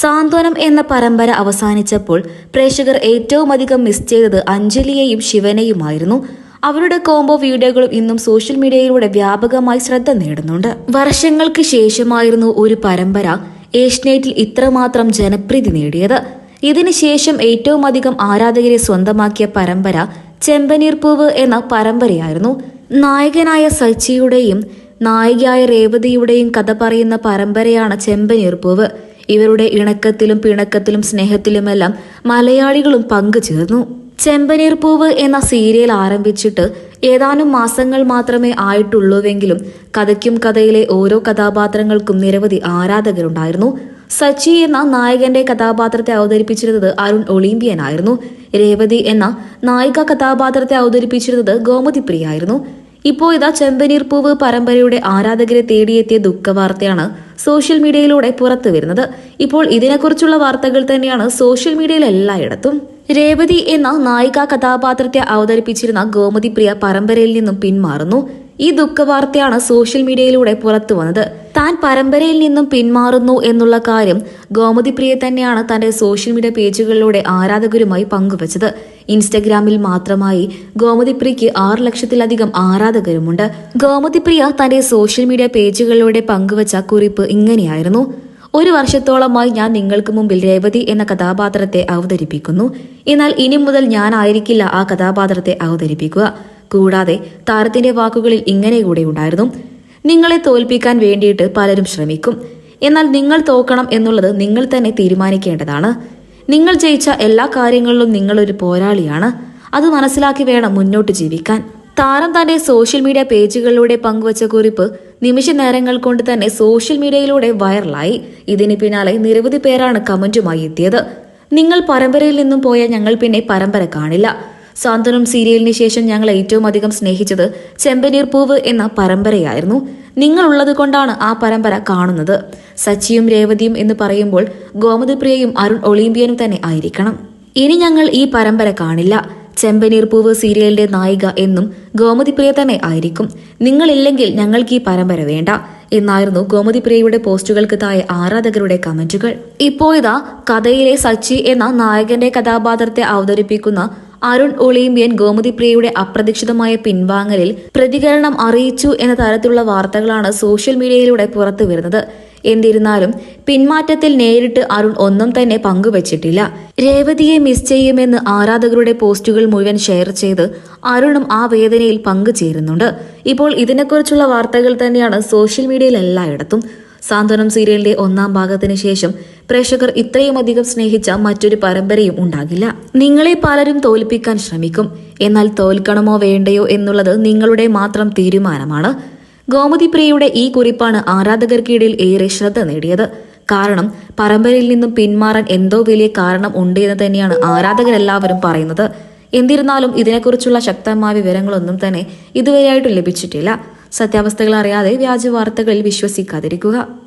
സാന്ത്വനം എന്ന പരമ്പര അവസാനിച്ചപ്പോൾ പ്രേക്ഷകർ ഏറ്റവും അധികം മിസ് ചെയ്തത് അഞ്ജലിയെയും ശിവനെയുമായിരുന്നു. അവരുടെ കോംബോ വീഡിയോകളും ഇന്നും സോഷ്യൽ മീഡിയയിലൂടെ വ്യാപകമായി ശ്രദ്ധ നേടുന്നുണ്ട്. വർഷങ്ങൾക്ക് ശേഷമായിരുന്നു ഒരു പരമ്പര ഏഷ്യനെറ്റിൽ ഇത്രമാത്രം ജനപ്രീതി നേടിയത്. ഇതിനുശേഷം ഏറ്റവും അധികം ആരാധകരെ സ്വന്തമാക്കിയ പരമ്പര ചെമ്പനീർ പൂവ് എന്ന പരമ്പരയായിരുന്നു. നായകനായ സച്ചിയുടെയും നായികയായ രേവതിയുടെയും കഥ പറയുന്ന പരമ്പരയാണ് ചെമ്പനീർ പൂവ്. ഇവരുടെ ഇണക്കത്തിലും പിണക്കത്തിലും സ്നേഹത്തിലുമെല്ലാം മലയാളികളും പങ്കുചേർന്നു. ചെമ്പനീർ പൂവ് എന്ന സീരിയൽ ആരംഭിച്ചിട്ട് ഏതാനും മാസങ്ങൾ മാത്രമേ ആയിട്ടുള്ളൂവെങ്കിലും കഥയ്ക്കും കഥയിലെ ഓരോ കഥാപാത്രങ്ങൾക്കും നിരവധി ആരാധകരുണ്ടായിരുന്നു. സച്ചി എന്ന നായകന്റെ കഥാപാത്രത്തെ അവതരിപ്പിച്ചിരുന്നത് അരുൺ ഒളിമ്പിയൻ ആയിരുന്നു രേവതി എന്ന നായിക കഥാപാത്രത്തെ അവതരിപ്പിച്ചിരുന്നത് ഗോമതി പ്രിയായിരുന്നു ഇപ്പോൾ ഇതാ ചെമ്പനീർ പൂവ് പരമ്പരയുടെ ആരാധകരെ തേടിയെത്തിയ ദുഃഖവാർത്തയാണ് സോഷ്യൽ മീഡിയയിലൂടെ പുറത്തു വരുന്നത്. ഇപ്പോൾ ഇതിനെക്കുറിച്ചുള്ള വാർത്തകൾ തന്നെയാണ് സോഷ്യൽ മീഡിയയിൽ എല്ലായിടത്തും. രേവതി എന്ന നായിക കഥാപാത്രത്തെ അവതരിപ്പിച്ചിരുന്ന ഗോമതി പ്രിയ പരമ്പരയിൽ നിന്നും പിന്മാറുന്നു. ഈ ദുഃഖവാർത്തയാണ് സോഷ്യൽ മീഡിയയിലൂടെ പുറത്തു വന്നത്. താൻ പരമ്പരയിൽ നിന്നും പിന്മാറുന്നു എന്നുള്ള കാര്യം ഗോമതി പ്രിയ തന്നെയാണ് തന്റെ സോഷ്യൽ മീഡിയ പേജുകളിലൂടെ ആരാധകരുമായി പങ്കുവച്ചത്. ഇൻസ്റ്റഗ്രാമിൽ മാത്രമായി ഗോമതി പ്രിയയ്ക്ക് ആറ് ലക്ഷത്തിലധികം ആരാധകരുമുണ്ട്. ഗോമതി പ്രിയ തന്റെ സോഷ്യൽ മീഡിയ പേജുകളിലൂടെ പങ്കുവച്ച കുറിപ്പ് ഇങ്ങനെയായിരുന്നു. ഒരു വർഷത്തോളമായി ഞാൻ നിങ്ങൾക്ക് മുമ്പിൽ രേവതി എന്ന കഥാപാത്രത്തെ അവതരിപ്പിക്കുന്നു. എന്നാൽ ഇനി മുതൽ ഞാനായിരിക്കില്ല ആ കഥാപാത്രത്തെ അവതരിപ്പിക്കുക. കൂടാതെ താരത്തിന്റെ വാക്കുകളിൽ ഇങ്ങനെ കൂടെ ഉണ്ടായിരുന്നു. നിങ്ങളെ തോൽപ്പിക്കാൻ വേണ്ടിയിട്ട് പലരും ശ്രമിക്കും. എന്നാൽ നിങ്ങൾ തോക്കണം എന്നുള്ളത് നിങ്ങൾ തന്നെ തീരുമാനിക്കേണ്ടതാണ്. നിങ്ങൾ ജയിച്ച എല്ലാ കാര്യങ്ങളിലും നിങ്ങളൊരു പോരാളിയാണ്. അത് മനസ്സിലാക്കി വേണം മുന്നോട്ട് ജീവിക്കാൻ. താരം തന്റെ സോഷ്യൽ മീഡിയ പേജുകളിലൂടെ പങ്കുവച്ച കുറിപ്പ് നിമിഷ നേരങ്ങൾ കൊണ്ട് തന്നെ സോഷ്യൽ മീഡിയയിലൂടെ വൈറലായി. ഇതിന് പിന്നാലെ നിരവധി പേരാണ് കമന്റുമായി എത്തിയത്. നിങ്ങൾ പരമ്പരയിൽ നിന്നും പോയ ഞങ്ങൾ പിന്നെ പരമ്പര കാണില്ല. സാന്ത്വനം സീരിയലിന് ശേഷം ഞങ്ങൾ ഏറ്റവും അധികം സ്നേഹിച്ചത് ചെമ്പനീർ പൂവ് എന്ന പരമ്പരയായിരുന്നു. നിങ്ങൾ ഉള്ളത് കൊണ്ടാണ് ആ പരമ്പര കാണുന്നത്. സച്ചിയും രേവതിയും എന്ന് പറയുമ്പോൾ ഗോമതിപ്രിയയും അരുൺ ഒളിമ്പ്യനും തന്നെ ആയിരിക്കണം. ഇനി ഞങ്ങൾ ഈ പരമ്പര കാണില്ല. ചെമ്പനീർ പൂവ് സീരിയലിന്റെ നായിക എന്നും ഗോമതിപ്രിയ തന്നെ ആയിരിക്കും. നിങ്ങളില്ലെങ്കിൽ ഞങ്ങൾക്ക് ഈ പരമ്പര വേണ്ട. എന്നായിരുന്നു ഗോമതിപ്രിയയുടെ പോസ്റ്റുകൾക്ക് താഴെ ആരാധകരുടെ കമന്റുകൾ. ഇപ്പോഴിതാ കഥയിലെ സച്ചി എന്ന നായകന്റെ കഥാപാത്രത്തെ അവതരിപ്പിക്കുന്ന അരുൺ ഒളിമ്പിയൻ ഗോമതിപ്രിയയുടെ അപ്രതീക്ഷിതമായ പിൻവാങ്ങലിൽ പ്രതികരണം അറിയിച്ചു എന്ന തരത്തിലുള്ള വാർത്തകളാണ് സോഷ്യൽ മീഡിയയിലൂടെ പുറത്തു വരുന്നത്. എന്നിരുന്നാലും പിന്മാറ്റത്തിൽ നേരിട്ട് അരുൺ ഒന്നും തന്നെ പങ്കുവച്ചിട്ടില്ല. രേവതിയെ മിസ് ചെയ്യുമെന്ന് ആരാധകരുടെ പോസ്റ്റുകൾ മുഴുവൻ ഷെയർ ചെയ്ത് അരുണും ആ വേദനയിൽ പങ്കുചേരുന്നുണ്ട്. ഇപ്പോൾ ഇതിനെക്കുറിച്ചുള്ള വാർത്തകൾ തന്നെയാണ് സോഷ്യൽ മീഡിയയിൽ എല്ലായിടത്തും. സാന്ത്വനം സീരിയലിന്റെ ഒന്നാം ഭാഗത്തിന് ശേഷം പ്രേക്ഷകർ ഇത്രയുമധികം സ്നേഹിച്ച മറ്റൊരു പരമ്പരയും ഉണ്ടാകില്ല. നിങ്ങളെ പലരും തോൽപ്പിക്കാൻ ശ്രമിക്കും. എന്നാൽ തോൽക്കണമോ വേണ്ടയോ എന്നുള്ളത് നിങ്ങളുടെ മാത്രം തീരുമാനമാണ്. ഗോമതി പ്രിയയുടെ ഈ കുറിപ്പാണ് ആരാധകർക്കിടയിൽ ഏറെ ശ്രദ്ധ നേടിയത്. കാരണം പരമ്പരയിൽ നിന്നും പിന്മാറാൻ എന്തോ വലിയ കാരണം ഉണ്ട് എന്ന് തന്നെയാണ് ആരാധകരെല്ലാവരും പറയുന്നത്. എന്നിരുന്നാലും ഇതിനെക്കുറിച്ചുള്ള ശക്തമായ വിവരങ്ങളൊന്നും തന്നെ ഇതുവരെയായിട്ടും ലഭിച്ചിട്ടില്ല. സത്യാവസ്ഥകൾ അറിയാതെ വ്യാജ വാർത്തകളിൽ വിശ്വസിക്കാതിരിക്കുക.